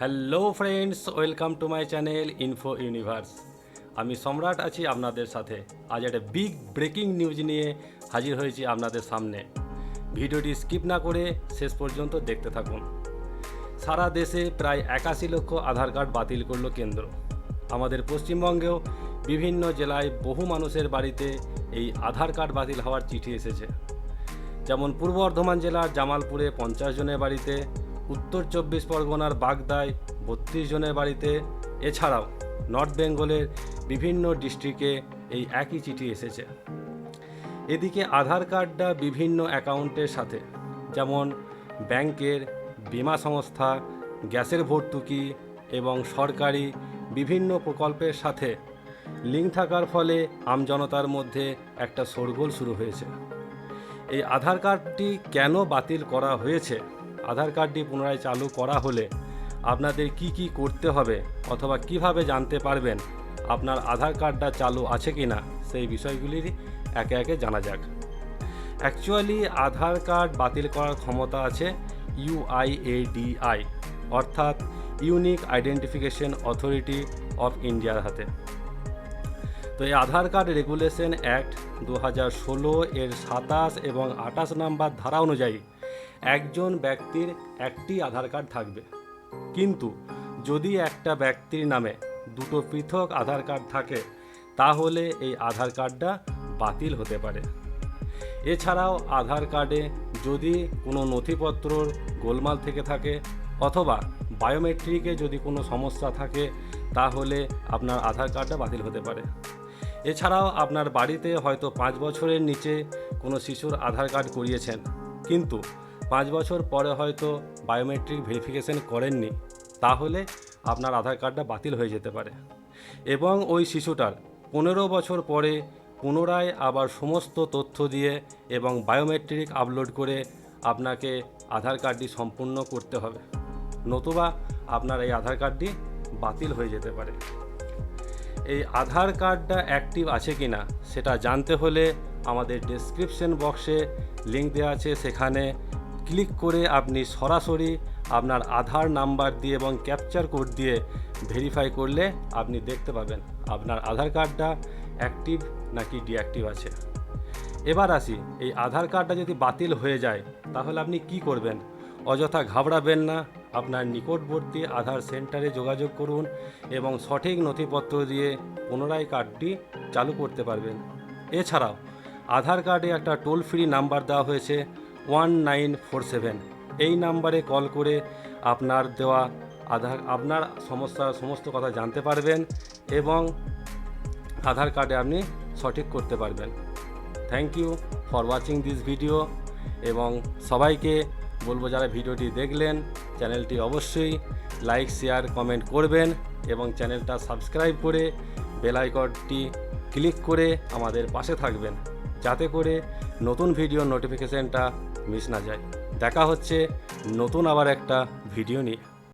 Hello friends welcome to my channel Info Universe আমি সম্রাট আছি আপনাদের সাথে। আজ একটা বিগ ব্রেকিং নিউজ নিয়ে হাজির হয়েছি আপনাদের সামনে। ভিডিওটি স্কিপ না করে শেষ পর্যন্ত দেখতে থাকুন। সারা দেশে প্রায় একাশি লক্ষ আধার কার্ড বাতিল করল কেন্দ্র। আমাদের পশ্চিমবঙ্গেও বিভিন্ন জেলায় বহু মানুষের বাড়িতে এই আধার কার্ড বাতিল হওয়ার চিঠি এসেছে। যেমন পূর্ব বর্ধমান জেলার জামালপুরে পঞ্চাশ জনের বাড়িতে উত্তর চব্বিশ পরগনার বাগদায় বত্রিশ জনের বাড়িতে, এছাড়াও নর্থ বেঙ্গলের বিভিন্ন ডিস্ট্রিক্টে এই একই চিঠি এসেছে। এদিকে আধার কার্ডটা বিভিন্ন অ্যাকাউন্টের সাথে, যেমন ব্যাংকের বিমা সংস্থা, গ্যাসের ভর্তুকি এবং সরকারি বিভিন্ন প্রকল্পের সাথে লিঙ্ক থাকার ফলে আমজনতার মধ্যে একটা শোরগোল শুরু হয়েছে। এই আধার কার্ডটি কেন বাতিল করা হয়েছে? আধার কার্ডটি পুনরায় চালু করা হলে আপনাদের কি কি করতে হবে অথবা কীভাবে জানতে পারবেন আপনার আধার কার্ডটা চালু আছে কি না সেই বিষয়গুলির একে একে জানা যাক। অ্যাকচুয়ালি আধার কার্ড বাতিল করার ক্ষমতা আছে ইউআইএডিআই অর্থাৎ ইউনিক আইডেন্টিফিকেশন অথরিটি অফ ইন্ডিয়ার হাতে। তো এই আধার কার্ড রেগুলেশন অ্যাক্ট দু হাজার ষোলো এর সাতাশ এবং আঠাশ নাম্বার ধারা অনুযায়ী একজন ব্যক্তির একটি আধার কার্ড থাকবে। কিন্তু যদি একটা ব্যক্তির নামে দুটো পৃথক আধার কার্ড থাকে, তাহলে এই আধার কার্ডটা বাতিল হতে পারে। এছাড়াও আধার কার্ডে যদি কোনো নথিপত্রর গোলমাল থেকে থাকে অথবা বায়োমেট্রিকে যদি কোনো সমস্যা থাকে, তাহলে আপনার আধার কার্ডটা বাতিল হতে পারে। এছাড়াও আপনার বাড়িতে হয়তো পাঁচ বছরের নিচে কোনো শিশুর আধার কার্ড করিয়েছেন, কিন্তু পাঁচ বছর পরে হয়তো বায়োমেট্রিক ভেরিফিকেশন করেননি, তাহলে আপনার আধার কার্ডটা বাতিল হয়ে যেতে পারে। এবং ওই শিশুটার পনেরো বছর পরে পুনরায় আবার সমস্ত তথ্য দিয়ে এবং বায়োমেট্রিক আপলোড করে আপনাকে আধার কার্ডটি সম্পূর্ণ করতে হবে, নতুবা আপনার এই আধার কার্ডটি বাতিল হয়ে যেতে পারে। এই আধার কার্ডটা অ্যাক্টিভ আছে কি না, সেটা জানতে হলে আমাদের ডেসক্রিপশন বক্সে লিঙ্ক দেওয়া আছে, সেখানে ক্লিক করে আপনি সরাসরি আপনার আধার নাম্বার দিয়ে এবং ক্যাপচার কোড দিয়ে ভেরিফাই করলে আপনি দেখতে পাবেন আপনার আধার কার্ডটা অ্যাক্টিভ নাকি ডিঅ্যাক্টিভ আছে। এবার আসি, এই আধার কার্ডটা যদি বাতিল হয়ে যায়, তাহলে আপনি কি করবেন? অযথা ঘাবড়াবেন না, আপনার নিকটবর্তী আধার সেন্টারে যোগাযোগ করুন এবং সঠিক নথিপত্র দিয়ে পুনরায় কার্ডটি চালু করতে পারবেন। এছাড়াও, আধার কার্ডে একটা টোল ফ্রি নাম্বার দেওয়া হয়েছে ওয়ান নাইন ফোর সেভেন। এই নাম্বারে কল করে আপনার দেওয়া আধার, আপনার সমস্যা, সমস্ত কথা জানতে পারবেন এবং আধার কার্ডে আপনি সঠিক করতে পারবেন। Thank you for watching this video এবং সবাইকে বলব যারা ভিডিওটি দেখলেন, চ্যানেলটি অবশ্যই লাইক শেয়ার কমেন্ট করবেন এবং চ্যানেলটা সাবস্ক্রাইব করে বেল ক্লিক করে আমাদের পাশে থাকবেন। যাতে করে নতুন ভিডিও নোটিফিকেশানটা মিস না যায়। দেখা হচ্ছে নতুন আবার একটা ভিডিও নিয়ে।